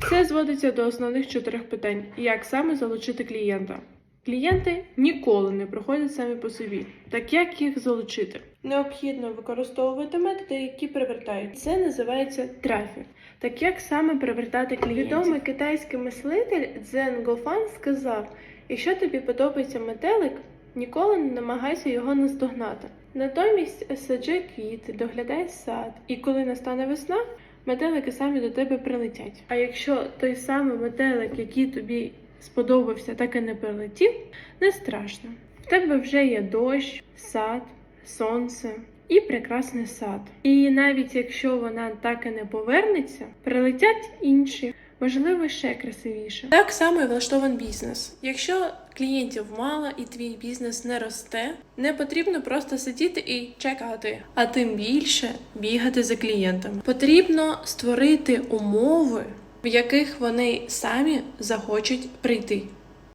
Все зводиться до основних чотирьох питань: як саме залучити клієнта. Клієнти ніколи не приходять самі по собі. Так як їх залучити? Необхідно використовувати методи, які привертають. Це називається трафік. Так як саме привертати клієнтів? Відомий китайський мислитель Цзен Гофан сказав: якщо тобі подобається метелик, ніколи не намагайся його наздогнати. Натомість саджи квіти, доглядай сад, і коли настане весна, метелики самі до тебе прилетять. А якщо той самий метелик, який тобі сподобався, так і не прилетів, не страшно. В тебе вже є дощ, сад, сонце і прекрасний сад. І навіть якщо вона так і не повернеться, прилетять інші. Можливо, ще красивіше. Так само і влаштований бізнес. Якщо клієнтів мало і твій бізнес не росте, не потрібно просто сидіти і чекати, а тим більше бігати за клієнтами. Потрібно створити умови, в яких вони самі захочуть прийти.